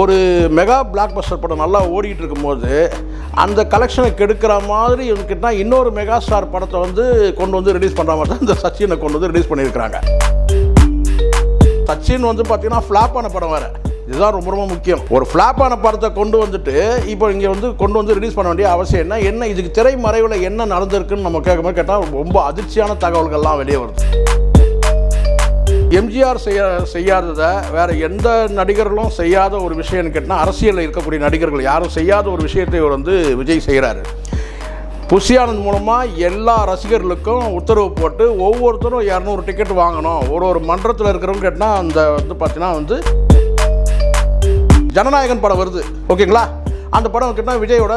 ஒரு mega black Bastar படம் நல்லா ஓடிட்டு இருக்கும்போது அந்த கலெக்ஷனை கெடுக்கிற மாதிரி இருந்துக்கிட்டா இன்னொரு மெகா ஸ்டார் படத்தை வந்து கொண்டு வந்து ரிலீஸ் பண்ணுற மாதிரி தான் இந்த சச்சினை கொண்டு வந்து ரிலீஸ் பண்ணியிருக்கிறாங்க. சச்சின் வந்து பார்த்தீங்கன்னா ஃப்ளாப்பான படம் வேறு. இதுதான் ரொம்ப ரொம்ப முக்கியம். ஒரு ஃப்ளாப்பான படத்தை கொண்டு வந்துட்டு இப்போ இங்கே வந்து கொண்டு வந்து ரிலீஸ் பண்ண வேண்டிய அவசியம் என்ன? என்ன இதுக்கு திரை மறைவில் என்ன நடந்திருக்குன்னு நம்ம கேட்கும்போது கேட்டால் ரொம்ப அதிர்ச்சியான தகவல்கள்லாம் வெளியே வருது. எம்ஜிஆர் செய்ய செய்யாததை வேறு எந்த நடிகர்களும் செய்யாத ஒரு விஷயம்னு கேட்டால் அரசியலில் இருக்கக்கூடிய நடிகர்கள் யாரும் செய்யாத ஒரு விஷயத்தை இவர் வந்து விஜய் செய்கிறாரு புஷியானந்த் மூலமாக எல்லா ரசிகர்களுக்கும் உத்தரவு போட்டு ஒவ்வொருத்தரும் இரநூறு டிக்கெட் வாங்கணும். ஒரு ஒரு மன்றத்தில் இருக்கிறவங்க கேட்டால் அந்த வந்து பார்த்தீங்கன்னா வந்து ஜனநாயகன் படம் வருது. ஓகேங்களா? அந்த படம் கேட்டால் விஜயோட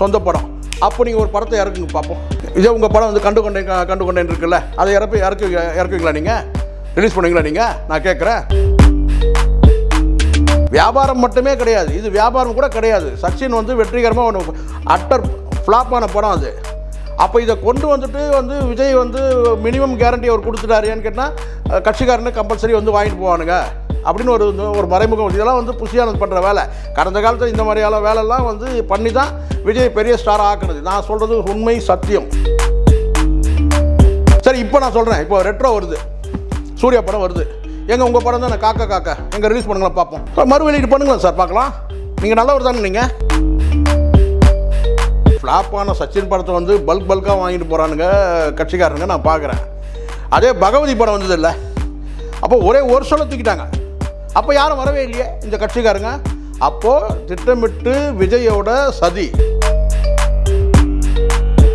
சொந்த படம். அப்போ நீங்கள் ஒரு படத்தை இறக்குங்க பார்ப்போம் இதே உங்கள் படம் வந்து கண்டு கொண்டேன் கண்டு கொண்டேன் இருக்குல்ல? அதை இறப்பி இறக்கு இறக்குவீங்களா நீங்கள் ரிலீஸ் பண்ணுவீங்களா நீங்கள் நான் கேட்குறேன் வியாபாரம் மட்டுமே கிடையாது. இது வியாபாரம் கூட கிடையாது. சச்சின் வந்து வெற்றிகரமாக ஒன்று அட்டர் ஃப்ளாப்பான படம் அது. அப்போ இதை கொண்டு வந்துட்டு வந்து விஜய் வந்து மினிமம் கேரண்டி அவர் கொடுத்துட்டாரு. ஏன்னு கேட்டால் கட்சிக்காரனு கம்பல்சரி வந்து வாங்கிட்டு போவானுங்க. அப்படின்னு ஒரு ஒரு மறைமுகம். இதெல்லாம் வந்து புஷியானது பண்ணுற வேலை. கடந்த காலத்தில் இந்த மாதிரியான வேலைலாம் வந்து பண்ணி தான் விஜய் பெரிய ஸ்டார் ஆக்குனது. நான் சொல்கிறது உண்மை சத்தியம். சரி இப்போ நான் சொல்கிறேன் இப்போ ரெட்ரோ வருது. சூர்யா படம் வருது. எங்கள் உங்கள் படம் தான்? காக்கா காக்கா. எங்கே ரிலீஸ் பண்ணுங்களா பார்ப்போம். சார் மறு வெளியீடு பண்ணுங்களேன் சார் பார்க்கலாம். நீங்கள் நல்லவர் தானே நீங்கள் ஃப்ளாப்பான சச்சின் படத்தை வந்து பல்க் பல்காக வாங்கிட்டு போகிறானுங்க கட்சிக்காரனுங்க நான் பார்க்குறேன். அதே பகவதி படம் வந்தது இல்லை அப்போ ஒரே ஒரு சொல்ல தூக்கிட்டாங்க. அப்போ யாரும் வரவே இல்லையே இந்த கட்சிக்காரங்க? அப்போது திட்டமிட்டு விஜயோட சதி.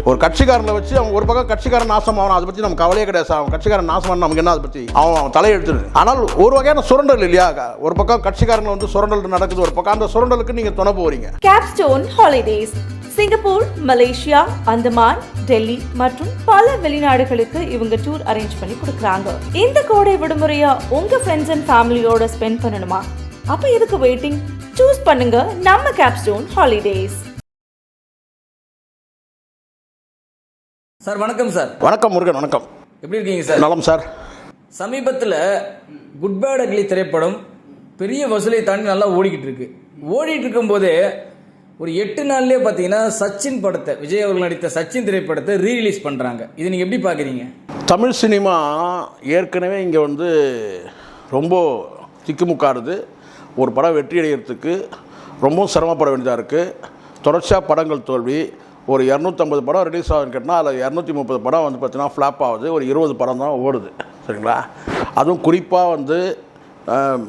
ஒரு கட்சிக்காரனை வச்சு அவன் ஒரு பக்கம் கட்சிக்காரன் நாசம் ஆகணும் அதை பற்றி நம்ம கவலையே கிடையாது சார். அவன் கட்சிக்காரன் நாசம் பண்ண நமக்கு என்ன அதை பற்றி அவன் அவன் தலையெழுத்து ஆனால் ஒரு வகையான சுரண்டல் இல்லையா? ஒரு பக்கம் கட்சிக்காரன் வந்து சுரண்டல் நடக்குது ஒரு பக்கம் அந்த சுரண்டலுக்கு நீங்கள் துணை போகிறீங்க Capstone Holidays Singapore Malaysia Andaman Delhi மற்றும் பல வெளிநாடுகளுக்கு இவங்க டூர் அரேஞ்ச் பண்ணி கொடுக்குறாங்க. இந்த கோடை விடுமுறையா உங்க ஃப்ரெண்ட்ஸ் அண்ட் ஃபேமிலியோட ஸ்பெண்ட் பண்ணணுமா? அப்ப எதுக்கு வெயிட்டிங் சூஸ் பண்ணுங்க நம்ம கேப்ஸ்டோன் ஹாலிடேஸ் சார் வணக்கம் சார். வணக்கம் முருகன் வணக்கம். எப்படி இருக்கீங்க சார்? நலம் சார். சமீபத்தில் குட் பேட் அக்லி திரைப்படம் பெரிய வசூலை தாண்டி நல்லா ஓடிக்கிட்டு இருக்கு. ஓடிட்டு இருக்கும்போதே ஒரு எட்டு நாள்லயே பார்த்தீங்கன்னா சச்சின் படத்தை விஜய் அவர்கள் நடித்த சச்சின் திரைப்படத்தை ரீ ரிலீஸ் பண்ணுறாங்க இது நீங்கள் எப்படி பார்க்குறீங்க தமிழ் சினிமா ஏற்கனவே இங்கே வந்து ரொம்ப திக்குமுக்காடுது. ஒரு படம் வெற்றி அடைகிறதுக்கு ரொம்பவும் சிரமப்பட வேண்டியதாக இருக்குது தொடர்ச்சியாக படங்கள் தோல்வி ஒரு இரநூத்தம்பது படம் ரிலீஸ் ஆகுதுன்னு கேட்டால் அதில் இரநூத்தி முப்பது படம் வந்து பார்த்தீங்கன்னா ஃப்ளாப் ஆகுது. ஒரு இருபது படம் தான் ஓடுது. சரிங்களா? அதுவும் குறிப்பாக வந்து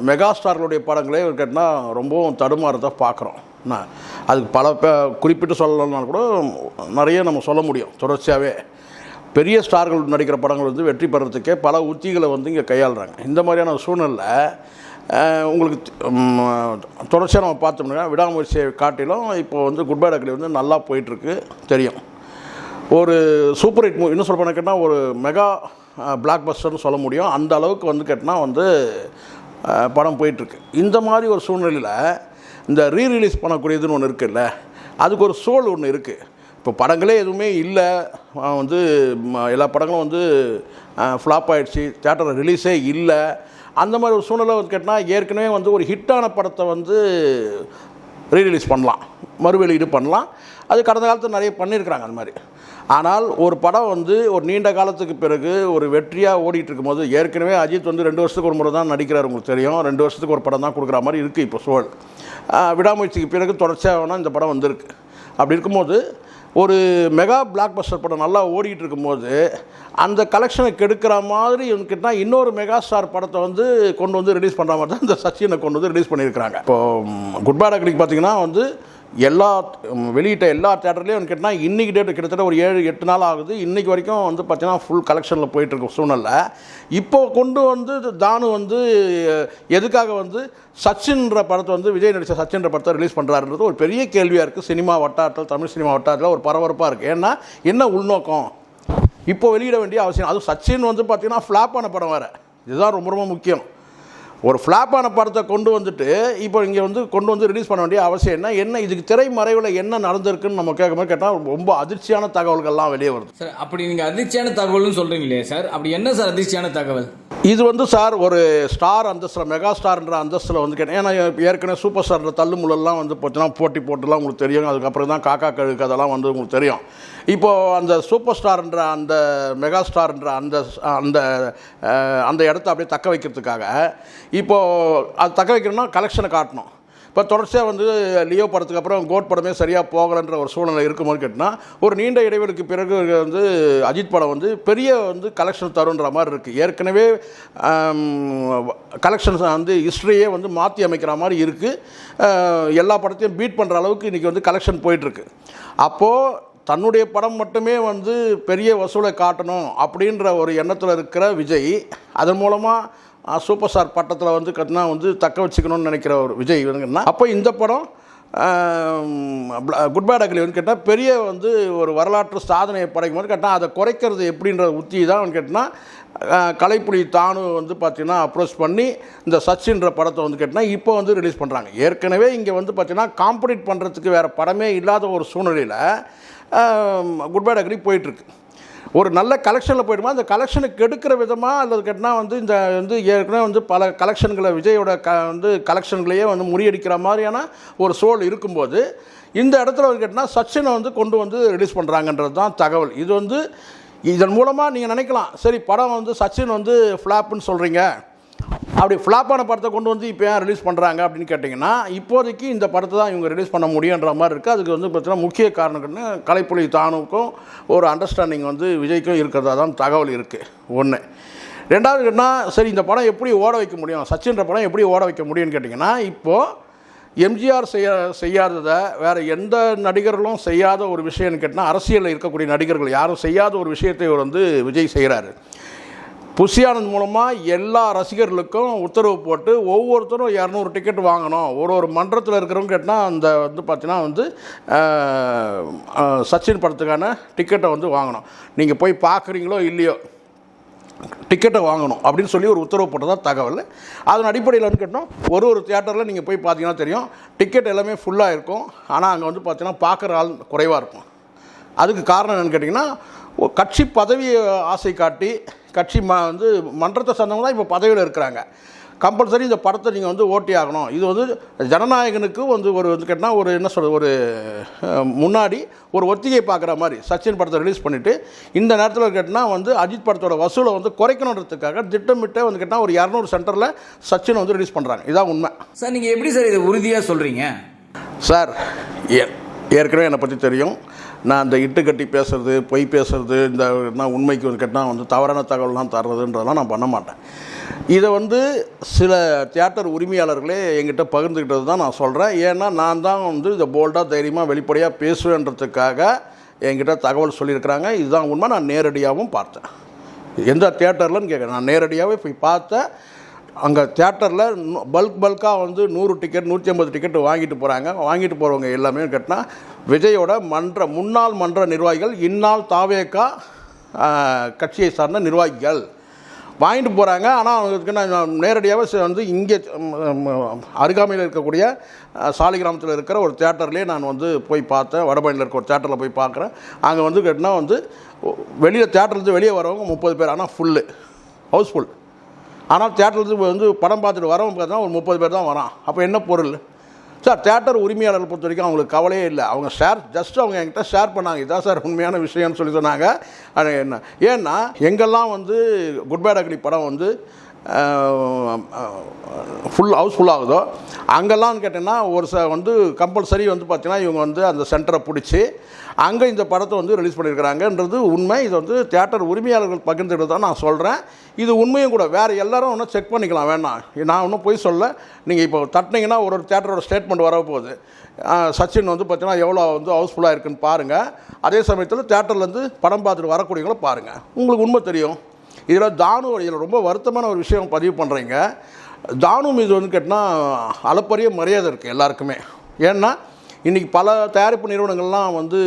மெகா ஸ்டார்களுடைய படங்களே கேட்டால் ரொம்பவும் தடுமாறதை பார்க்குறோம் என்ன? அதுக்கு பல குறிப்பிட்டு சொல்லணும்னா கூட நிறைய நம்ம சொல்ல முடியும் தொடர்ச்சியாகவே பெரிய ஸ்டார்கள் நடிக்கிற படங்கள் வந்து வெற்றி பெறத்துக்கே பல உத்திகளை வந்து இங்கே கையாளுறாங்க. இந்த மாதிரியான சூழ்நிலை உங்களுக்கு தொடர்ச்சியாக நம்ம பார்த்தோம்னா விடாமுயற்சியை காட்டிலும் இப்போ வந்து குட் பை அக்லி வந்து நல்லா போயிட்டுருக்கு தெரியும். ஒரு சூப்பர் ஹிட் மூவி இன்னும் சொல்ல போனால் கேட்டால் ஒரு மெகா பிளாக் பஸ்டர்னு சொல்ல முடியும். அந்த அளவுக்கு வந்து கேட்டால் வந்து படம் போயிட்டுருக்கு. இந்த மாதிரி ஒரு சூழ்நிலையில் இந்த ரீ ரிலீஸ் பண்ணக்கூடியதுன்னு ஒன்று இருக்குல்ல அதுக்கு ஒரு சோல் ஒன்று இருக்குது இப்போ படங்களே எதுவுமே இல்லை. வந்து எல்லா படங்களும் வந்து ஃப்ளாப் ஆகிடுச்சி தேட்டரில் ரிலீஸே இல்லை. அந்த மாதிரி ஒரு சூழ்நிலை வந்து கேட்டால் ஏற்கனவே வந்து ஒரு ஹிட்டான படத்தை வந்து ரீரிலீஸ் பண்ணலாம். மறுவெளியீடு பண்ணலாம். அது கடந்த காலத்தில் நிறைய பண்ணியிருக்கிறாங்க அந்த மாதிரி. ஆனால் ஒரு படம் வந்து ஒரு நீண்ட காலத்துக்கு பிறகு ஒரு வெற்றியாக ஓடிட்டு இருக்கும்போது ஏற்கனவே அஜித் வந்து ரெண்டு வருஷத்துக்கு ஒரு முறை தான் நடிக்கிறார் உங்களுக்கு தெரியும். ரெண்டு வருஷத்துக்கு ஒரு படம் தான் கொடுக்குற மாதிரி இருக்குது இப்போ சூழல். விடாமுயற்சிக்கு பிறகு தொடர்ச்சியாக வேணால் இந்த படம் வந்திருக்கு. அப்படி இருக்கும்போது ஒரு மெகா பிளாக் பஸ்டர் படம் நல்லா ஓடிக்கிட்டு இருக்கும்போது அந்த கலெக்ஷனை கெடுக்கிற மாதிரி இருந்துக்கிட்டா இன்னொரு மெகா ஸ்டார் படத்தை வந்து கொண்டு வந்து ரிலீஸ் பண்ணுற மாதிரி தான் இந்த சச்சினை கொண்டு வந்து ரிலீஸ் பண்ணியிருக்கிறாங்க. இப்போது குட் பேட் அக்லிக்கு பார்த்தீங்கன்னா வந்து எல்லா வெளியிட்ட எல்லா தேட்டர்லேயும் கேட்டால் இன்றைக்கி டேட் கிட்டத்தட்ட ஒரு ஏழு எட்டு நாள் ஆகுது. இன்றைக்கி வரைக்கும் வந்து பார்த்தீங்கன்னா ஃபுல் கலெக்ஷனில் போயிட்டுருக்க சூழ்நிலை. இப்போ கொண்டு வந்து தானு வந்து எதுக்காக வந்து சச்சின்ற படத்தை வந்து விஜய் நடித்த சச்சின்ற படத்தை ரிலீஸ் பண்ணுறாருன்றது ஒரு பெரிய கேள்வியாக இருக்குது சினிமா வட்டாரத்தில் தமிழ் சினிமா வட்டாரத்தில் ஒரு பரபரப்பாக இருக்குது ஏன்னா என்ன உள்நோக்கம்? இப்போ வெளியிட வேண்டிய அவசியம். அதுவும் சச்சின் வந்து பார்த்தீங்கன்னா ஃப்ளாப்பான படம் வேறு. இதுதான் ரொம்ப ரொம்ப முக்கியம். ஒரு ஃப்ளாப்பான படத்தை கொண்டு வந்துட்டு இப்போ இங்கே வந்து கொண்டு வந்து ரிலீஸ் பண்ண வேண்டிய அவசியம் என்ன? என்ன இதுக்கு திரைமறைவில் என்ன நடந்திருக்குன்னு நம்ம கேட்கும்போது கேட்டால் ரொம்ப அதிர்ச்சியான தகவல்கள்லாம் வெளியே வருது. சார் அப்படி நீங்கள் அதிர்ச்சியான தகவல்னு சொல்கிறீங்களே சார்? அப்படி என்ன சார் அதிர்ச்சியான தகவல்? இது வந்து சார் ஒரு ஸ்டார் அந்தஸ்தில் மெகா ஸ்டார்ன்ற அந்தஸ்தில் வந்து கேட்டேன் ஏன்னா ஏற்கனவே சூப்பர் ஸ்டார்ன்ற தள்ளுமுள்ளெல்லாம் வந்து பார்த்தீங்கன்னா போட்டி போட்டுலாம் உங்களுக்கு தெரியும். அதுக்கப்புறம் தான் காக்கா கழுகு அதெல்லாம் வந்து உங்களுக்கு தெரியும். இப்போது அந்த சூப்பர் ஸ்டார்ன்ற அந்த மெகா ஸ்டார்ன்ற அந்த அந்த அந்த இடத்த அப்படியே தக்க வைக்கிறதுக்காக இப்போது அது தக்க வைக்கணும்னா கலெக்ஷனை காட்டணும். இப்போ தொடர்ச்சியாக வந்து லியோ படத்துக்கு அப்புறம் கோட் படமே சரியாக போகலைன்ற ஒரு சூழ்நிலை இருக்கும்போது கேட்டால் ஒரு நீண்ட இடைவெளிக்கு பிறகு வந்து அஜித் படம் வந்து பெரிய வந்து கலெக்ஷன் தருன்ற மாதிரி இருக்குது ஏற்கனவே கலெக்ஷன்ஸ் வந்து ஹிஸ்ட்ரியே வந்து மாற்றி அமைக்கிற மாதிரி இருக்குது எல்லா படத்தையும் பீட் பண்ணுற அளவுக்கு இன்றைக்கி வந்து கலெக்ஷன் போயிட்டுருக்கு அப்போது தன்னுடைய படம் மட்டுமே வந்து பெரிய வசூலை காட்டணும் அப்படின்ற ஒரு எண்ணத்தில் இருக்கிற விஜய் அதன் மூலமாக சூப்பர் ஸ்டார் பட்டத்தில் வந்து கட்டினா வந்து தக்க வச்சுக்கணும்னு நினைக்கிற ஒரு விஜய் வந்துங்கன்னா அப்போ இந்த படம் குட் பேட் அக்லி வந்து கேட்டால் பெரிய வந்து ஒரு வரலாற்று சாதனையை படைக்கும் போது கேட்டால் அதை குறைக்கிறது எப்படின்ற உத்தி தான் வந்து கேட்டால் கலைப்புலி தானு வந்து பார்த்தீங்கன்னா அப்ரோச் பண்ணி இந்த சச்சின்ற படத்தை வந்து கேட்டினா இப்போ வந்து ரிலீஸ் பண்ணுறாங்க ஏற்கனவே இங்கே வந்து பார்த்தீங்கன்னா காம்படிட் பண்ணுறதுக்கு வேறு படமே இல்லாத ஒரு சூழ்நிலையில் குட் பேட் அக்ரி போயிட்டுருக்கு. ஒரு நல்ல கலெக்ஷனில் போயிடுமா? அந்த கலெக்ஷனுக்கு எடுக்கிற விதமாக அல்லது கேட்டால் வந்து இந்த வந்து ஏற்கனவே வந்து பல கலெக்ஷன்களை விஜயோட க வந்து கலெக்ஷன்களையே வந்து முறியடிக்கிற மாதிரியான ஒரு சோல் இருக்கும்போது இந்த இடத்துல வந்து கேட்டால் சச்சினை வந்து கொண்டு வந்து ரிலீஸ் பண்ணுறாங்கன்றது தான் தகவல். இது வந்து இதன் மூலமாக நீங்கள் நினைக்கலாம் சரி படம் வந்து சச்சின் வந்து ஃப்ளாப்புன்னு சொல்கிறீங்க அப்படி ஃப்ளாப்பான படத்தை கொண்டு வந்து இப்போ ஏன் ரிலீஸ் பண்ணுறாங்க அப்படின்னு கேட்டிங்கன்னா இப்போதைக்கு இந்த படத்தை தான் இவங்க ரிலீஸ் பண்ண முடியுன்ற மாதிரி இருக்குது அதுக்கு வந்து பார்த்தீங்கன்னா முக்கிய காரணம்னு கலைப்புலி தானுக்கும் ஒரு அண்டர்ஸ்டாண்டிங் வந்து விஜய்க்கும் இருக்கிறதா தான் தகவல் இருக்குது ஒன்று ரெண்டாவது என்ன சரி இந்த படம் எப்படி ஓட வைக்க முடியும்? சச்சின்ற படம் எப்படி ஓட வைக்க முடியும்னு கேட்டிங்கன்னா இப்போது எம்ஜிஆர் செய்ய செய்யாததை வேறு எந்த நடிகர்களும் செய்யாத ஒரு விஷயம்னு கேட்டால் அரசியலில் இருக்கக்கூடிய நடிகர்கள் யாரும் செய்யாத ஒரு விஷயத்தை இவர் வந்து விஜய் செய்கிறாரு புஷியானந்த் மூலமாக எல்லா ரசிகர்களுக்கும் உத்தரவு போட்டு ஒவ்வொருத்தரும் இரநூறு டிக்கெட் வாங்கணும். ஒரு ஒரு மன்றத்தில் இருக்கிறவங்க கேட்டால் அந்த வந்து பார்த்தீங்கன்னா வந்து சச்சின் படத்துக்கான டிக்கெட்டை வந்து வாங்கணும். நீங்கள் போய் பார்க்குறீங்களோ இல்லையோ டிக்கெட்டை வாங்கணும் அப்படின்னு சொல்லி ஒரு உத்தரவு போட்டதாக தகவல். அதன் அடிப்படையில் வந்து கேட்டோம் ஒரு ஒரு தியேட்டரில் நீங்கள் போய் பார்த்தீங்கன்னா தெரியும் டிக்கெட் எல்லாமே ஃபுல்லாக இருக்கும். ஆனால் அங்கே வந்து பார்த்தீங்கன்னா பார்க்குற ஆள் குறைவாக இருக்கும். அதுக்கு காரணம் என்னென்னு கேட்டிங்கன்னா கட்சி பதவி ஆசை காட்டி கட்சி ம வந்து மன்றத்தை சார்ந்தவங்க தான் இப்போ பதவியில் இருக்கிறாங்க. கம்பல்சரி இந்த படத்தை நீங்கள் வந்து ஓட்டி ஆகணும். இது வந்து ஜனநாயகனுக்கு வந்து ஒரு வந்து கேட்டால் ஒரு என்ன சொல்கிறது ஒரு முன்னாடி ஒரு ஒத்திகை பார்க்குற மாதிரி சச்சின் படத்தை ரிலீஸ் பண்ணிவிட்டு இந்த நேரத்தில் கேட்டால் வந்து அஜித் படத்தோட வசூலை வந்து குறைக்கணுன்றதுக்காக திட்டமிட்டே வந்து கேட்டால் ஒரு இரநூறு சென்டரில் சச்சினை வந்து ரிலீஸ் பண்ணுறாங்க இதான் உண்மை. சார் நீங்கள் எப்படி சார் இதை உறுதியாக சொல்கிறீங்க சார் ஏ- ஏற்கனவே என்னை பற்றி தெரியும். நான் இந்த இட்டு கட்டி பேசுறது பொய் பேசுறது இந்த நான் உண்மைக்கு வந்து கேட்டால் வந்து தவறான தகவல்லாம் தர்றதுன்றதெல்லாம் நான் பண்ண மாட்டேன். இதை வந்து சில தியேட்டர் உரிமையாளர்களே என்கிட்ட பகிர்ந்துக்கிட்டது தான் நான் சொல்கிறேன் ஏன்னா நான் தான் வந்து இதை போல்டாக தைரியமாக வெளிப்படையாக பேசுவேன்றதுக்காக என்கிட்ட தகவல் சொல்லியிருக்கிறாங்க. இதுதான் உண்மை. நான் நேரடியாகவும் பார்த்தேன். எந்த தியேட்டர்லன்னு கேட்குறேன். நான் நேரடியாகவே போய் பார்த்தேன். அங்கே தேட்டரில் பல்க் பல்காக வந்து நூறு டிக்கெட் நூற்றி ஐம்பது டிக்கெட் வாங்கிட்டு போகிறாங்க வாங்கிட்டு போகிறவங்க எல்லாமே கேட்டால் விஜயோட மன்ற முன்னாள் மன்ற நிர்வாகிகள் இந்நாள் தாவேக்கா கட்சியை சார்ந்த நிர்வாகிகள். வாங்கிட்டு போகிறாங்க ஆனால் அவங்களுக்கு நான் நேரடியாகவே வந்து இங்கே அருகாமையில் இருக்கக்கூடிய சாலிகிராமத்தில் இருக்கிற ஒரு தேட்டர்லேயே நான் வந்து போய் பார்த்தேன். வடபழனியில் இருக்க ஒரு தேட்டரில் போய் பார்க்குறேன். அங்கே வந்து கேட்டினா வந்து வெளியில் தேட்டர்லேருந்து வெளியே வரவங்க முப்பது பேர். ஆனால் ஃபுல்லு ஹவுஸ்ஃபுல் ஆனால் தேட்டருக்கு வந்து படம் பார்த்துட்டு வரவங்க பார்த்தா ஒரு முப்பது பேர் தான் வரான். அப்போ என்ன பொருள்? சார் தேட்டர் உரிமையாளர் பொறுத்த வரைக்கும் அவங்களுக்கு கவலையே இல்லை. அவங்க ஷேர் ஜஸ்ட் அவங்க என்கிட்ட ஷேர் பண்ணாங்க. இதான் சார் உண்மையான விஷயம்னு சொல்லி சொன்னாங்க. அது என்ன? ஏன்னா எங்கெல்லாம் வந்து குட் பேட் அக்லி படம் வந்து ஃபுல் ஹவுஸ்ஃபுல் ஆகுதோ அங்கெல்லாம் கேட்டிங்கன்னா ஒரு ச வந்து கம்பல்சரி வந்து பார்த்தீங்கன்னா இவங்க வந்து அந்த சென்டரை பிடிச்சி அங்கே இந்த படத்தை வந்து ரிலீஸ் பண்ணியிருக்கிறாங்கன்றது உண்மை. இது வந்து தேட்டர் உரிமையாளர்கள் பகிர்ந்துட்டு தான் நான் சொல்கிறேன் இது உண்மையும் கூட. வேறு எல்லாரும் ஒன்றும் செக் பண்ணிக்கலாம். வேணாம். நான் ஒன்றும் போய் சொல்ல. நீங்கள் இப்போ தட்டினீங்கன்னா ஒரு ஒரு தேட்டரோட ஸ்டேட்மெண்ட் வரப்போகுது சச்சின் வந்து பார்த்தீங்கன்னா எவ்வளோ வந்து ஹவுஸ்ஃபுல்லாக இருக்குன்னு பாருங்கள் அதே சமயத்தில் தேட்டர்லேருந்து படம் பார்த்துட்டு வரக்கூடியவங்களும் பாருங்கள் உங்களுக்கு உண்மை தெரியும். இதில் தானு இதில் ரொம்ப வருத்தமான ஒரு விஷயம் பதிவு பண்ணுறீங்க தானு மீது வந்து கேட்டால் அளப்பரிய மரியாதை இருக்குது எல்லாருக்குமே. ஏன்னா இன்றைக்கி பல தயாரிப்பு நிறுவனங்கள்லாம் வந்து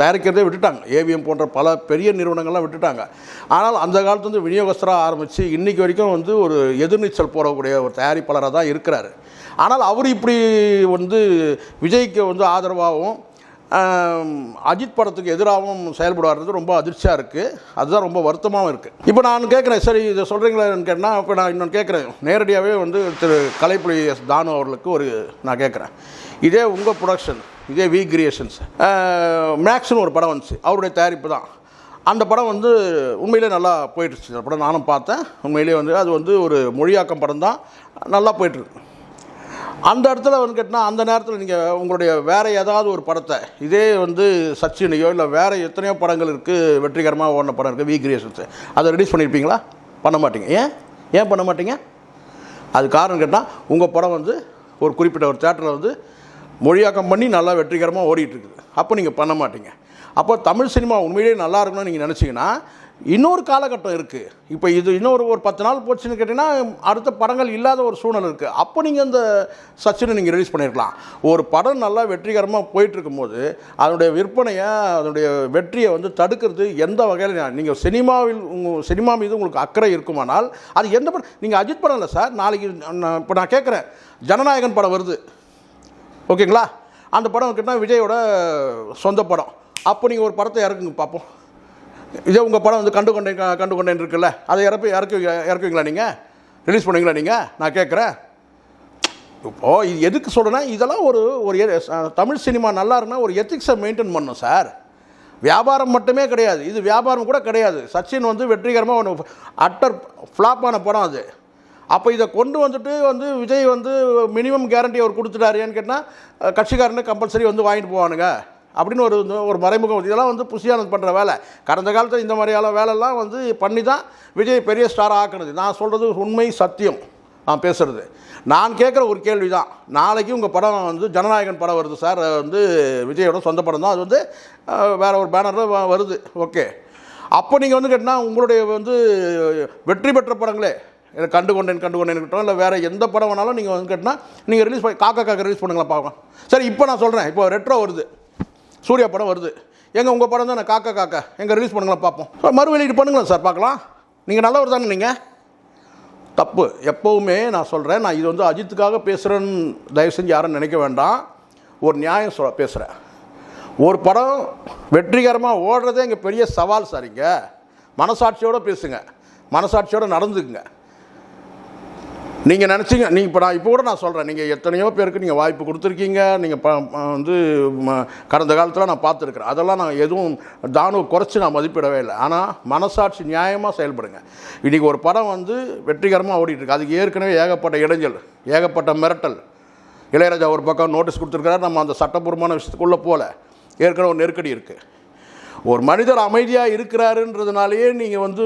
தயாரிக்கிறதே விட்டுட்டாங்க. ஏவிஎம் போன்ற பல பெரிய நிறுவனங்கள்லாம் விட்டுட்டாங்க. ஆனால் அந்த காலத்துலேருந்து விநியோகஸ்தராக ஆரம்பித்து இன்றைக்கி வரைக்கும் வந்து ஒரு எதிர்நீச்சல் போடக்கூடிய ஒரு தயாரிப்பாளராக தான் இருக்கிறாரு. ஆனால் அவர் இப்படி வந்து விஜய்க்கு வந்து ஆதரவாகவும் அஜித் படத்துக்கு எதிராகவும் செயல்படுவார்றது ரொம்ப அதிர்ச்சியாக இருக்குது அதுதான் ரொம்ப வருத்தமாகவும் இருக்குது இப்போ நான் கேட்குறேன் சரி இதை சொல்கிறீங்களேன்னு கேட்டால் இப்போ நான் இன்னொன்று கேட்குறேன் நேரடியாகவே வந்து திரு கலைப்புலி எஸ் தானு அவர்களுக்கு ஒரு நான் கேட்குறேன் இதே உங்கள் ப்ரொடக்ஷன் இதே வி கிரியேஷன்ஸ் மேக்ஸ்னு ஒரு படம் வந்துச்சு. அவருடைய தயாரிப்பு தான். அந்த படம் வந்து உண்மையிலே நல்லா போயிட்டுருச்சு அந்த படம் நானும் பார்த்தேன். உண்மையிலேயே வந்து அது வந்து ஒரு மொழியாக்கம் படம் தான். நல்லா போயிட்டுருக்கு அந்த இடத்துல வந்து கேட்டால் அந்த நேரத்தில் நீங்கள் உங்களுடைய வேறு ஏதாவது ஒரு படத்தை இதே வந்து சச்சினையோ இல்லை வேறு எத்தனையோ படங்கள் இருக்குது வெற்றிகரமாக ஓடின படம் இருக்குது வி கிரியேஷன்ஸு அதை ரிலீஸ் பண்ணியிருப்பீங்களா பண்ண மாட்டீங்க. ஏன்? ஏன் பண்ண மாட்டீங்க? அது காரணம் கேட்டால் உங்கள் படம் வந்து ஒரு குறிப்பிட்ட ஒரு தேட்டரில் வந்து மொழியாக்கம் பண்ணி நல்லா வெற்றிகரமாக ஓடிட்டுருக்குது அப்போ நீங்கள் பண்ண மாட்டீங்க. அப்போ தமிழ் சினிமா உண்மையிலேயே நல்லா இருக்கணும்னு நீங்கள் நினச்சிங்கன்னா இன்னொரு காலகட்டம் இருக்குது இப்போ இது இன்னொரு ஒரு பத்து நாள் போச்சுன்னு கேட்டிங்கன்னா அடுத்த படங்கள் இல்லாத ஒரு சூழ்நிலை இருக்குது அப்போ நீங்கள் அந்த சச்சினை நீங்கள் ரிலீஸ் பண்ணியிருக்கலாம் ஒரு படம் நல்லா வெற்றிகரமாக போயிட்டுருக்கும்போது அதனுடைய விற்பனையை அதனுடைய வெற்றியை வந்து தடுக்கிறது எந்த வகையில் நீங்கள் சினிமாவில் உங்கள் சினிமா மீது உங்களுக்கு அக்கறை இருக்குமானால் அது எந்த படம் நீங்கள் அஜித் படம் இல்லை சார் நாளைக்கு நான் இப்போ நான் கேட்குறேன். ஜனநாயகன் படம் வருது. ஓகேங்களா? அந்த படம் கேட்டால் விஜயோட சொந்த படம். அப்போ நீங்கள் ஒரு படத்தை இறக்குங்க பார்ப்போம் இதே உங்கள் படம் வந்து கண்டு கொண்டேன் கண்டு கொண்டேன் இருக்குல்ல அதை இறப்பி இறக்கி இறக்குவீங்களா நீங்கள் ரிலீஸ் பண்ணுவீங்களா நீங்கள் நான் கேட்குறேன். இப்போ இது எதுக்கு சொல்கிறேன்னா இதெல்லாம் ஒரு ஒரு தமிழ் சினிமா நல்லா இருக்குன்னா ஒரு எத்திக்ஸை மெயின்டைன் பண்ணும் சார் வியாபாரம் மட்டுமே கிடையாது. இது வியாபாரம் கூட கிடையாது. சச்சின் வந்து வெற்றிகரமாக ஒன்று அட்டர் ஃப்ளாப்பான படம் அது. அப்போ இதை கொண்டு வந்துட்டு வந்து விஜய் வந்து மினிமம் கேரண்டி அவர் கொடுத்துட்டாரு. ஏன்னு கேட்டால் கட்சிக்காரனு கம்பல்சரி வந்து வாங்கிட்டு போவானுங்க. அப்படின்னு ஒரு ஒரு மறைமுகம். இதெல்லாம் வந்து புஷியானந்த் பண்ணுற வேலை. கடந்த காலத்தில் இந்த மாதிரியான வேலைலாம் வந்து பண்ணி தான் விஜய் பெரிய ஸ்டார் ஆக்குனது. நான் சொல்கிறது உண்மை சத்தியம். நான் பேசுகிறது நான் கேட்குற ஒரு கேள்வி தான். நாளைக்கு உங்கள் படம் வந்து ஜனநாயகன் படம் வருது சார். வந்து விஜயோட சொந்த படம் தான். அது வந்து வேறு ஒரு பேனரில் வருது. ஓகே. அப்போ நீங்கள் வந்து கேட்டால் உங்களுடைய வந்து வெற்றி பெற்ற படங்களே இல்லை கண்டு கொண்டேன் கண்டு கொண்டேன் இருக்கட்டும் இல்லை வேறு எந்த படம் வேணாலும் நீங்கள் வந்து கேட்டால் நீங்கள் ரிலீஸ் பண்ணி காக்கா காக்கா ரிலீஸ் பண்ணுங்களா பார்க்கலாம். சரி இப்போ நான் சொல்கிறேன் இப்போ ரெட்ரோ வருது. சூர்யா படம் வருது. எங்க உங்கள் படம் தான் நான் காக்கா காக்கா. எங்கே ரிலீஸ் பண்ணுங்களா பார்ப்போம். மறு வெளியீடு பண்ணுங்களேன் சார் பார்க்கலாம். நீங்கள் நல்லவர் தானே நீங்கள் தப்பு. எப்போவுமே நான் சொல்கிறேன் நான் இது வந்து அஜித்துக்காக பேசுகிறேன்னு தயவு செஞ்சு யாரும் நினைக்க வேண்டாம். ஒரு நியாயம் சொல்ல பேசுகிறேன் ஒரு படம் வெற்றிகரமாக ஓடுறதே இங்கே பெரிய சவால் சார் இங்கே. மனசாட்சியோடு பேசுங்க. மனசாட்சியோடு நடந்துக்குங்க. நீங்கள் நினச்சிங்க நீங்கள் இப்போ நான் இப்போ கூட நான் சொல்கிறேன் நீங்கள் எத்தனையோ பேருக்கு நீங்கள் வாய்ப்பு கொடுத்துருக்கீங்க. நீங்கள் ப வந்து கடந்த காலத்தில் நான் பார்த்துருக்குறேன். அதெல்லாம் நான் எதுவும் தானு குறைச்சி நான் மதிப்பிடவே இல்லை. ஆனால் மனசாட்சி நியாயமாக செயல்படுங்க. இன்றைக்கி ஒரு படம் வந்து வெற்றிகரமாக ஓடிட்டுருக்கு. அதுக்கு ஏற்கனவே ஏகப்பட்ட இடைஞ்சல் ஏகப்பட்ட மிரட்டல். இளையராஜா ஒரு பக்கம் நோட்டீஸ் கொடுத்துருக்காரு நம்ம அந்த சட்டப்பூர்வமான விஷயத்துக்குள்ளே போகல. ஏற்கனவே ஒரு நெருக்கடி இருக்குது ஒரு மனிதர் அமைதியாக இருக்கிறாருன்றதுனாலேயே நீங்கள் வந்து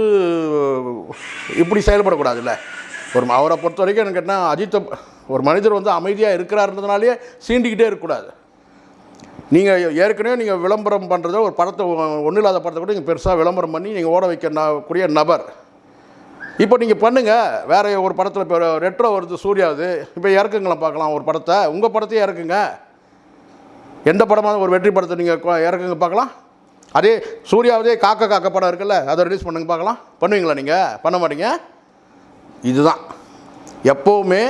இப்படி செயல்படக்கூடாதுல்ல. ஒரு அவரை பொறுத்த வரைக்கும் எனக்கு என்ன அஜித்தை ஒரு மனிதர் வந்து அமைதியாக இருக்கிறாருன்றதுனாலே சீண்டிக்கிட்டே இருக்கக்கூடாது. நீங்கள் ஏற்கனவே நீங்கள் விளம்பரம் பண்ணுறத ஒரு படத்தை ஒன்றும் இல்லாத படத்தை கூட நீங்கள் பெருசாக விளம்பரம் பண்ணி நீங்கள் ஓட வைக்க கூடிய நபர். இப்போ நீங்கள் பண்ணுங்கள் வேற ஒரு படத்தில் இப்போ ரெட்ரோ வருது சூர்யாவது. இப்போ இறக்குங்களேன் பார்க்கலாம் ஒரு படத்தை. உங்கள் படத்தையே இறக்குங்க. எந்த படமாக ஒரு வெற்றி படத்தை நீங்கள் இறக்குங்க பார்க்கலாம். அதே சூர்யாவதே காக்க காக்க படம் இருக்குல்ல அதை ரிலீஸ் பண்ணுங்க பார்க்கலாம். பண்ணுவீங்களா நீங்கள் பண்ண மாட்டீங்க? இதுதான். எப்போவுமே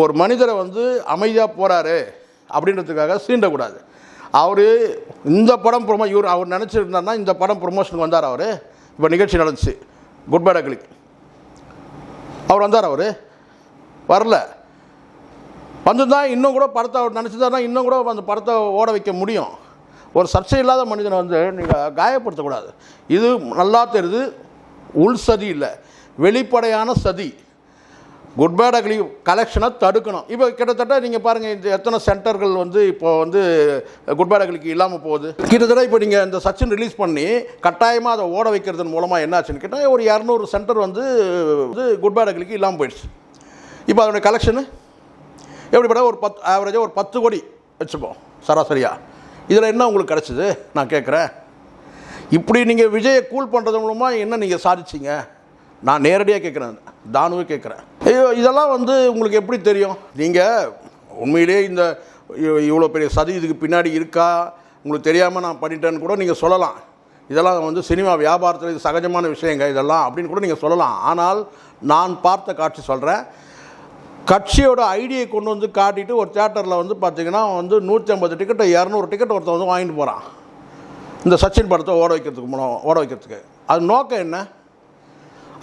ஒரு மனிதரை வந்து அமைதியாக போகிறாரு அப்படின்றதுக்காக சீண்டக்கூடாது. அவர் இந்த படம் ப்ரொமோ இவர் அவர் நினச்சிருந்தாருன்னா இந்த படம் ப்ரொமோஷனுக்கு வந்தார் அவர்? இப்போ நிகழ்ச்சி நடந்துச்சு. குட் பை டக்லிக் அவர் வந்தார் அவர்? வரல. வந்திருந்தால் இன்னும் கூட படத்தை அவர் நினச்சிருந்தாருன்னா இன்னும் கூட அந்த படத்தை ஓட வைக்க முடியும். ஒரு சர்ச்சை இல்லாத மனிதனை வந்து நீங்கள் காயப்படுத்தக்கூடாது. இது நல்லா தெரியுது. உள் சதி இல்லை. வெளிப்படையான சதி. குட் பேட் அக்லி கலெக்ஷனை தடுக்கணும். இப்போ கிட்டத்தட்ட நீங்கள் பாருங்கள் இந்த எத்தனை சென்டர்கள் வந்து இப்போ வந்து குட் பேட் அக்லிக்கு இல்லாமல் போகுது. கிட்டத்தட்ட இப்போ நீங்கள் இந்த சச்சின் ரிலீஸ் பண்ணி கட்டாயமாக அதை ஓட வைக்கிறதன் மூலமாக என்னாச்சுன்னு கேட்டால் ஒரு இரநூறு சென்டர் வந்து வந்து குட் பேட் அக்லிக்கு இல்லாமல் போயிடுச்சு. இப்போ அதனுடைய கலெக்ஷனு எப்படிப்பட்ட ஒரு பத்து ஆவரேஜாக ஒரு பத்து கோடி வச்சுப்போம் சராசரியாக இதில் என்ன உங்களுக்கு கிடச்சிது? நான் கேட்குறேன். இப்படி நீங்கள் விஜயை கூல் பண்ணுறது மூலமாக என்ன நீங்கள் சாதிச்சிங்க? நான் நேரடியாக கேட்குறேன் தானுவே கேட்குறேன் ஐயோ இதெல்லாம் வந்து உங்களுக்கு எப்படி தெரியும்? நீங்கள் உண்மையிலேயே இந்த இவ்வளோ பெரிய சதி இதுக்கு பின்னாடி இருக்கா? உங்களுக்கு தெரியாமல் நான் பண்ணிட்டேன்னு கூட நீங்கள் சொல்லலாம். இதெல்லாம் வந்து சினிமா வியாபாரத்தில் இது சகஜமான விஷயங்க இதெல்லாம் அப்படின்னு கூட நீங்கள் சொல்லலாம். ஆனால் நான் பார்த்த காட்சி சொல்கிறேன் கட்சியோட ஐடியை கொண்டு வந்து காட்டிட்டு ஒரு தேட்டரில் வந்து பார்த்தீங்கன்னா வந்து நூற்றி ஐம்பது டிக்கெட்டை இரநூறு டிக்கெட் ஒருத்தன் வந்து வாங்கிட்டு போகிறான் இந்த சச்சின் படத்தை ஓட வைக்கிறதுக்கு மூலம் ஓட வைக்கிறதுக்கு. அது நோக்கம் என்ன?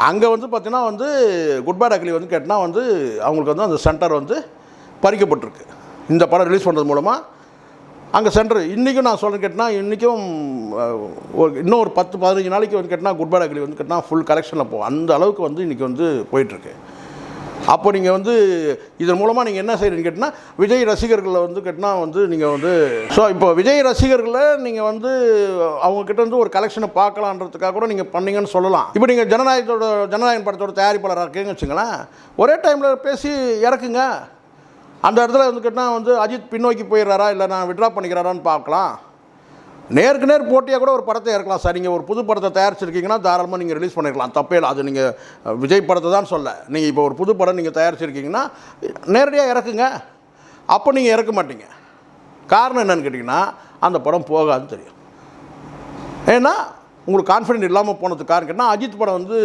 அங்கே வந்து பார்த்தீங்கன்னா வந்து குட் பேட் அக்லி வந்து கேட்டால் வந்து அவங்களுக்கு வந்து அந்த சென்டர் வந்து பறிக்கப்பட்டிருக்கு. இந்த படம் ரிலீஸ் பண்ணுறது மூலமாக அங்கே சென்டர் இன்றைக்கும் நான் சொல்கிறேன் கேட்டால் இன்றைக்கும் ஒரு இன்னும் ஒரு பத்து பதினஞ்சு நாளைக்கு வந்து கேட்டால் குட் பேட் அக்லி வந்து கேட்டால் ஃபுல் கலெக்ஷனில் போகும் அந்த அளவுக்கு வந்து இன்றைக்கி வந்து போயிட்டுருக்கு. அப்போ நீங்கள் வந்து இதன் மூலமாக நீங்கள் என்ன செய்கிறீங்கன்னு கேட்டால் விஜய் ரசிகர்களை வந்து கேட்டால் வந்து நீங்கள் வந்து ஸோ இப்போ விஜய் ரசிகர்களை நீங்கள் வந்து அவங்க வந்து ஒரு கலெக்ஷனை பார்க்கலான்றதுக்காக கூட நீங்கள் பண்ணீங்கன்னு சொல்லலாம். இப்போ நீங்கள் ஜனநாயகத்தோட ஜனநாயகம் படத்தோட தயாரிப்பாளராக இருக்கீங்கன்னு வச்சுங்களேன் ஒரே டைமில் பேசி இறக்குங்க. அந்த இடத்துல வந்து கேட்டால் வந்து அஜித் பின்னோக்கி போயிடுறாரா இல்லை நான் விட்ரா பண்ணிக்கிறாரான்னு பார்க்கலாம். நேருக்கு நேர் போட்டியாக கூட ஒரு படத்தை இறக்கலாம் சார். நீங்கள் ஒரு புது படத்தை தயாரிச்சிருக்கீங்கன்னா தாராளமாக நீங்கள் ரிலீஸ் பண்ணிருக்கலாம் தப்பே இல்லை. அது நீங்கள் விஜய் படத்தை தான் சொல்ல. நீங்கள் இப்போ ஒரு புது படம் நீங்கள் தயாரிச்சிருக்கீங்கன்னா நேரடியாக இறக்குங்க. அப்போ நீங்கள் இறக்க மாட்டீங்க. காரணம் என்னன்னு கேட்டிங்கன்னா அந்த படம் போகாதுன்னு தெரியும். ஏன்னா உங்களுக்கு கான்ஃபிடென்ட் இல்லாமல் போனதுக்கு காரணம் கேட்டால் அஜித் படம் வந்து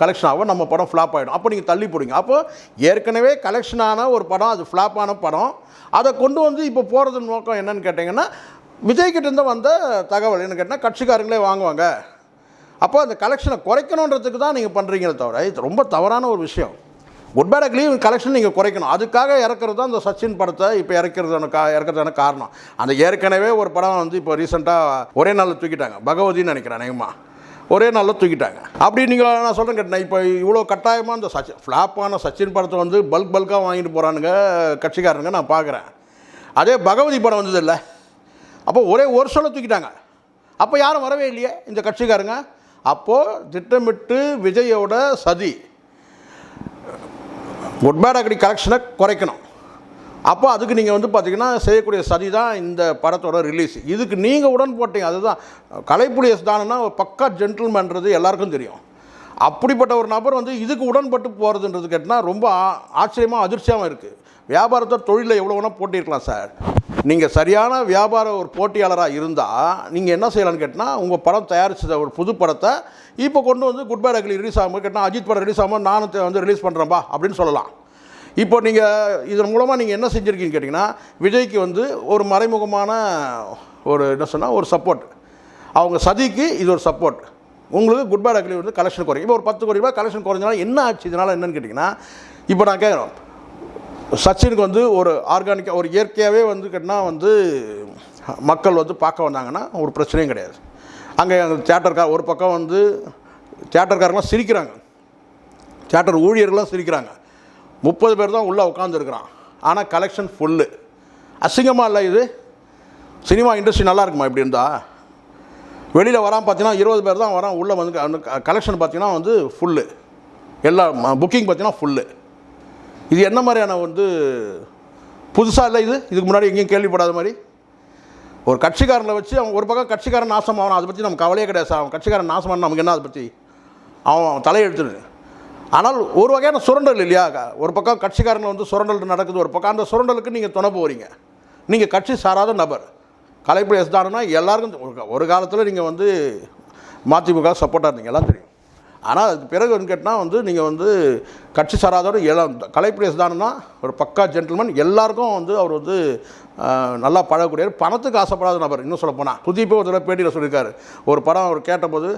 கலெக்ஷன் ஆகும். நம்ம படம் ஃப்ளாப் ஆகிடும் அப்போ நீங்கள் தள்ளி போடுங்க. அப்போ ஏற்கனவே கலெக்ஷனான ஒரு படம் அது ஃப்ளாப்பான படம். அதை கொண்டு வந்து இப்போ போகிறது நோக்கம் என்னன்னு கேட்டிங்கன்னா விஜய் வந்த தகவல் என்ன கேட்டால் கட்சிக்காரங்களே வாங்குவாங்க. அப்போ அந்த கலெக்ஷனை குறைக்கணுன்றதுக்கு தான் நீங்கள் பண்ணுறீங்களே தவிர இது ரொம்ப தவறான ஒரு விஷயம். குட் பேட் அக்லியும் கலெக்ஷன் நீங்கள் குறைக்கணும். அதுக்காக இறக்குறது தான் அந்த சச்சின் படத்தை இப்போ இறக்கிறதான கா இறக்கிறதான காரணம். அந்த ஏற்கனவே ஒரு படம் வந்து இப்போ ரீசெண்டாக ஒரே நாளில் தூக்கிட்டாங்க. பகவதின்னு நினைக்கிறேன் அநேகமாக ஒரே நாளில் தூக்கிட்டாங்க. அப்படி நீங்கள் நான் சொல்கிறேன் கேட்டேன் இப்போ இவ்வளோ கட்டாயமாக அந்த சச்சின் ஃப்ளாப்பான சச்சின் படத்தை வந்து பல்க் பல்காக வாங்கிட்டு போகிறானுங்க கட்சிக்காரனுங்க நான் பார்க்குறேன் அதே பகவதி படம் வந்தது இல்லை அப்போ ஒரே ஒரு சொல்ல தூக்கிட்டாங்க. அப்போ யாரும் வரவே இல்லையே இந்த கட்சிக்காரங்க. அப்போது திட்டமிட்டு விஜயோட சதி. குட் அக்டி கலெக்ஷனை குறைக்கணும். அப்போ அதுக்கு நீங்கள் வந்து பார்த்தீங்கன்னா செய்யக்கூடிய சதி தான் இந்த படத்தோட ரிலீஸ் இதுக்கு நீங்கள் உடன் போட்டீங்க அதுதான். கலைப்புலியஸ் தானன்னா ஒரு பக்கா ஜென்டில்மேன்றது எல்லாருக்கும் தெரியும். அப்படிப்பட்ட ஒரு நபர் வந்து இதுக்கு உடன்பட்டு போகிறதுன்றது கேட்டால் ரொம்ப ஆச்சரியமாக அதிர்ச்சியாகவும் இருக்குது வியாபாரத்தை தொழிலில் எவ்வளோ வேணால் போட்டிருக்கலாம் சார் நீங்கள் சரியான வியாபார ஒரு போட்டியாளராக இருந்தால் நீங்கள் என்ன செய்யலாம்னு கேட்டால் உங்கள் படம் தயாரித்த ஒரு புது படத்தை இப்போ கொண்டு வந்து குட் பை அக்லி ரிலீஸ் ஆகும் கேட்டால் அஜித் படம் ரிலீஸ் ஆகும்போது நானும் வந்து ரிலீஸ் பண்ணுறேன்பா அப்படின்னு சொல்லலாம். இப்போ நீங்கள் இதன் மூலமாக நீங்கள் என்ன செஞ்சுருக்கீங்கன்னு கேட்டிங்கன்னா விஜய்க்கு வந்து ஒரு மறைமுகமான ஒரு என்ன சொன்னால் ஒரு சப்போர்ட் அவங்க சதிக்கு இது ஒரு சப்போர்ட் உங்களுக்கு குட் பை அக்லி வந்து கலெக்ஷன் குறையும். இப்போ ஒரு பத்து கோடி ரூபாய் கலெக்ஷன் குறைஞ்சனால என்ன ஆச்சு? இதனால் என்னன்னு கேட்டிங்கன்னா இப்போ நான் கேட்குறோம் சச்சினுக்கு வந்து ஒரு ஆர்கானிக்காக ஒரு இயற்கையாகவே வந்து கேட்டால் வந்து மக்கள் வந்து பார்க்க வந்தாங்கன்னா ஒரு பிரச்சனையும் கிடையாது. அங்கே தேட்டர்கார் ஒரு பக்கம் வந்து தேட்டர்காரங்களாம் சிரிக்கிறாங்க. தேட்டர் ஊழியர்கள்லாம் சிரிக்கிறாங்க. முப்பது பேர் தான் உள்ளே உட்காந்துருக்குறான் ஆனால் கலெக்ஷன் ஃபுல்லு அசிங்கமாக இல்லை இது? சினிமா இண்டஸ்ட்ரி நல்லா இருக்குமா இப்படி இருந்தால் வெளியில் வரான் பார்த்தீங்கன்னா இருபது பேர் தான் வரான். உள்ளே வந்து கலெக்ஷன் பார்த்தீங்கன்னா வந்து ஃபுல்லு எல்லா புக்கிங் பார்த்தீங்கன்னா ஃபுல்லு இது என்ன மாதிரியான வந்து புதுசாக இல்லை இது? இதுக்கு முன்னாடி எங்கேயும் கேள்விப்படாத மாதிரி? ஒரு கட்சிக்காரனை வச்சு அவன் ஒரு பக்கம் கட்சிக்காரன் நாசம் ஆகணும் அதை பற்றி நமக்கு கவலையே கிடையாது சார். அவன் கட்சிக்காரன் நாசமான நமக்கு என்ன அதை பற்றி அவன் அவன் தலையெழுத்துடு ஆனால் ஒரு வகையான சுரண்டல் இல்லையா? ஒரு பக்கம் கட்சிக்காரங்க வந்து சுரண்டல் நடக்குது ஒரு பக்கம் அந்த சுரண்டலுக்கு நீங்கள் துணை போகிறீங்க நீங்கள் கட்சி சாராத நபர். கலைப்பிடி எஸ் தானுன்னா எல்லாருக்கும் ஒரு- ஒரு காலத்தில் நீங்கள் வந்து மதிமுக சப்போர்ட்டாக இருந்தீங்க எல்லாம் தெரியும். ஆனால் அதுக்கு பிறகு வந்து கேட்டால் வந்து நீங்கள் வந்து கட்சி சாராதவர் எல்லாம் கலைப்பிரேஸ் தானுன்னா ஒரு பக்கா ஜென்டில்மேன் எல்லாருக்கும் வந்து அவர் வந்து நல்லா பழகக்கூடியவர். பணத்துக்கு ஆசைப்படாத நபர் இன்னும் சொல்ல போனால் புதிப்பே ஒரு தடவை பேட்டியில் சொல்லியிருக்காரு. ஒரு படம் அவர் கேட்டபோது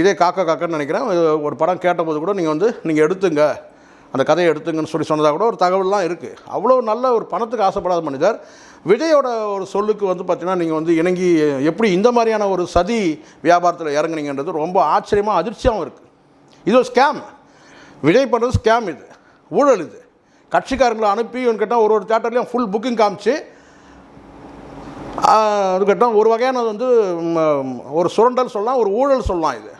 இதே காக்கா காக்கன்னு நினைக்கிறேன். ஒரு படம் கேட்டபோது கூட நீங்கள் வந்து நீங்கள் எடுத்துங்க. அந்த கதையை எடுத்துங்கன்னு சொல்லி சொன்னதாக கூட ஒரு தகவல்லாம் இருக்குது அவ்வளோ நல்ல ஒரு பணத்துக்கு ஆசைப்படாத மனிதர். விஜயோட ஒரு சொல்லுக்கு வந்து பார்த்தீங்கன்னா நீங்கள் வந்து இணங்கி எப்படி இந்த மாதிரியான ஒரு சதி வியாபாரத்தில் இறங்குனீங்கன்றது ரொம்ப ஆச்சரியமாக அதிர்ச்சியாகவும் இருக்குது இது ஒரு ஸ்கேம் விஜய் பண்ணுறது ஸ்கேம் இது. ஊழல் இது. கட்சிக்காரங்களை அனுப்பி கேட்டால் ஒரு ஒரு தேட்டர்லேயும் ஃபுல் புக்கிங் காமிச்சு அது கேட்டால் ஒரு வகையான வந்து ஒரு சுரண்டல் சொல்லலாம் ஒரு ஊழல் சொல்லலாம் இது.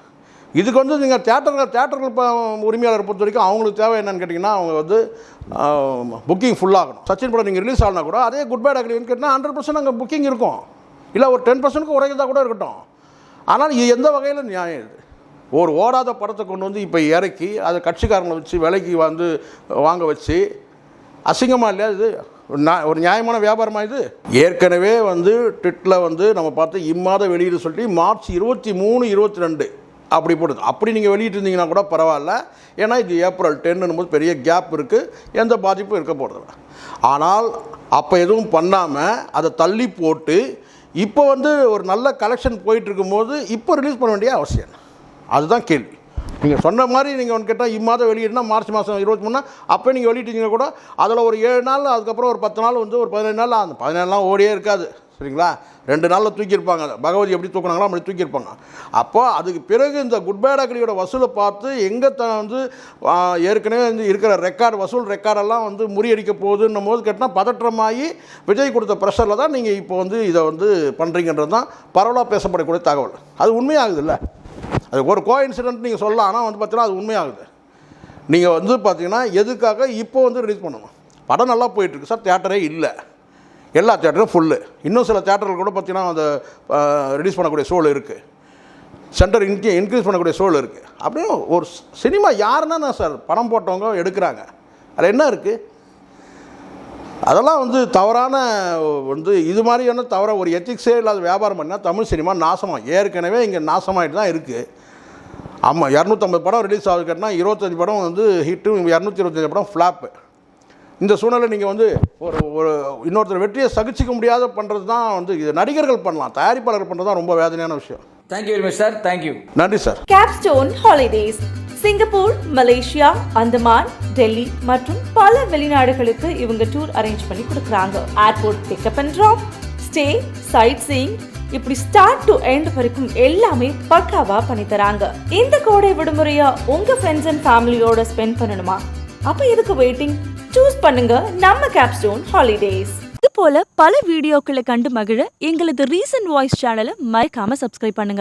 இதுக்கு வந்து நீங்கள் தேட்டர்கள் தேட்டர்கள் இப்போ உரிமையாளர் பொறுத்த வரைக்கும் அவங்களுக்கு தேவை என்னன்னு கேட்டிங்கன்னா அவங்க வந்து புக்கிங் ஃபுல்லாகணும் சச்சின் படம் நீங்கள் ரிலீஸ் ஆகினா கூட அதே குட் பேட் அக்ரிமெண்ட் கேட்டால் ஹண்ட்ரட் பர்சன்ட் அங்கே புக்கிங் இருக்கும். இல்லை ஒரு டென் பர்சன்ட்க்கு உரைக்கிறதா கூட இருக்கட்டும். ஆனால் இது எந்த வகையில் நியாயம் இது? ஒரு ஓடாத படத்தை கொண்டு வந்து இப்போ இறக்கி அதை கட்சிக்காரங்களை வச்சு விலைக்கு வந்து வாங்க வச்சு அசிங்கமாக இல்லையா இது? ஒரு ஒரு நியாயமான வியாபாரமாக இது? ஏற்கனவே வந்து ட்விட்டில் வந்து நம்ம பார்த்து இம்மாத வெளியீடு சொல்லி மார்ச் இருபத்தி மூணு இருபத்தி ரெண்டு. அப்படி போடுது. அப்படி நீங்கள் வெளியிட்டிருந்தீங்கன்னா கூட பரவாயில்ல. ஏன்னா இது ஏப்ரல் டென்னும் போது பெரிய கேப் இருக்குது எந்த பாதிப்பும் இருக்க போகிறதில்ல ஆனால் அப்போ எதுவும் பண்ணாமல் அதை தள்ளி போட்டு இப்போ வந்து ஒரு நல்ல கலெக்ஷன் போயிட்டுருக்கும்போது இப்போ ரிலீஸ் பண்ண வேண்டிய அவசியம் அதுதான் கேள்வி. நீங்கள் சொன்ன மாதிரி நீங்கள் ஒன்று கேட்டால் இம்மாதம் வெளியிடனா மார்ச் மாதம் இருபத்தி மூணு அப்போ நீங்கள் வெளியிட்டீங்கன்னா கூட அதில் ஒரு ஏழு நாள் அதுக்கப்புறம் ஒரு பத்து நாள் வந்து ஒரு பதினேழு நாள் அந்த பதினேழு நாள் ஓடியே இருக்காது. சரிங்களா? ரெண்டு நாளில் தூக்கியிருப்பாங்க. பகவதி எப்படி தூக்குனாங்களோ அப்படி தூக்கியிருப்பாங்க. அப்போ அதுக்கு பிறகு இந்த குட் பேட் அக்ரியோட வசூலை பார்த்து எங்கே த வந்து ஏற்கனவே வந்து இருக்கிற ரெக்கார்டு வசூல் ரெக்கார்டெல்லாம் வந்து முறியடிக்க போகுதுன்னும் போது கேட்டால் பதற்றமாகி விஜய் கொடுத்த ப்ரெஷரில் தான் நீங்கள் இப்போ வந்து இதை வந்து பண்ணுறீங்கன்றது தான் பரவலாக பேசப்படக்கூடிய தகவல். அது உண்மையாகுதுல்ல? அது ஒரு கோ இன்சிடென்ட் நீங்கள் சொல்லலாம். ஆனால் வந்து பார்த்தீங்கன்னா அது உண்மையாகுது. நீங்கள் வந்து பார்த்தீங்கன்னா எதுக்காக இப்போ வந்து ரிலீஸ் பண்ணணும்? படம் நல்லா போயிட்டுருக்கு சார் தேட்டரே இல்லை. எல்லா தேட்டரும் ஃபுல்லு இன்னும் சில தேட்டர்கள் கூட பார்த்தீங்கன்னா அந்த ரிலீஸ் பண்ணக்கூடிய சூழல் இருக்குது சென்டர் இன்கி இன்க்ரீஸ் பண்ணக்கூடிய சூழல் இருக்குது அப்படியே ஒரு சினிமா யாருன்னா சார் பணம் போட்டவங்க எடுக்கிறாங்க. அதில் என்ன இருக்குது அதெல்லாம் வந்து தவறான வந்து இது மாதிரியான தவற ஒரு எத்திக்ஸே இல்லாத வியாபாரம் பண்ணால் தமிழ் சினிமா நாசமாக ஏற்கனவே இங்கே நாசமாகிட்டு தான் இருக்குது ஆமாம் இரநூத்தம்பது படம் ரிலீஸ் ஆகுது இருபத்தஞ்சி படம் வந்து ஹிட்டு இரநூத்தி இருபத்தஞ்சி படம் ஃப்ளாப்பு இந்த சூழ்நிலை நீங்கள் வந்து ஒரு ஒரு இன்னொருத்தர் வெற்றியை சகிச்சிக்க முடியாத பண்ணுறது தான் வந்து இது. நடிகர்கள் பண்ணலாம் தயாரிப்பாளர்கள் பண்ணுறது தான் ரொம்ப வேதனையான விஷயம். Thank you very much sir thank you நன்றி sir Capstone Holidays Singapore Malaysia Andaman Delhi மற்றும் பல வெளிநாடுகளுக்கு இவங்க டூர் அரேஞ்ச் பண்ணி கொடுக்குறாங்க. Airport pickup and drop stay sightseeing இப்படி ஸ்டார்ட் டு எண்ட் வரைக்கும் எல்லாமே பக்காவா பண்ணி தராங்க. இந்த கோடை விடுமுறையா உங்க ஃப்ரெண்ட்ஸ் அண்ட் ஃபேமிலியோட ஸ்பெண்ட் பண்ணணுமா? அப்ப எதுக்கு வெயிட்டிங் சூஸ் பண்ணுங்க நம்ம கேப்ஸ்டோன் ஹாலிடேஸ் இது போல பல வீடியோக்களை கண்டு மகிழ எங்களது ரீசன்ட் வாய்ஸ் சேனலை மறக்காம சப்ஸ்கிரைப் பண்ணுங்க.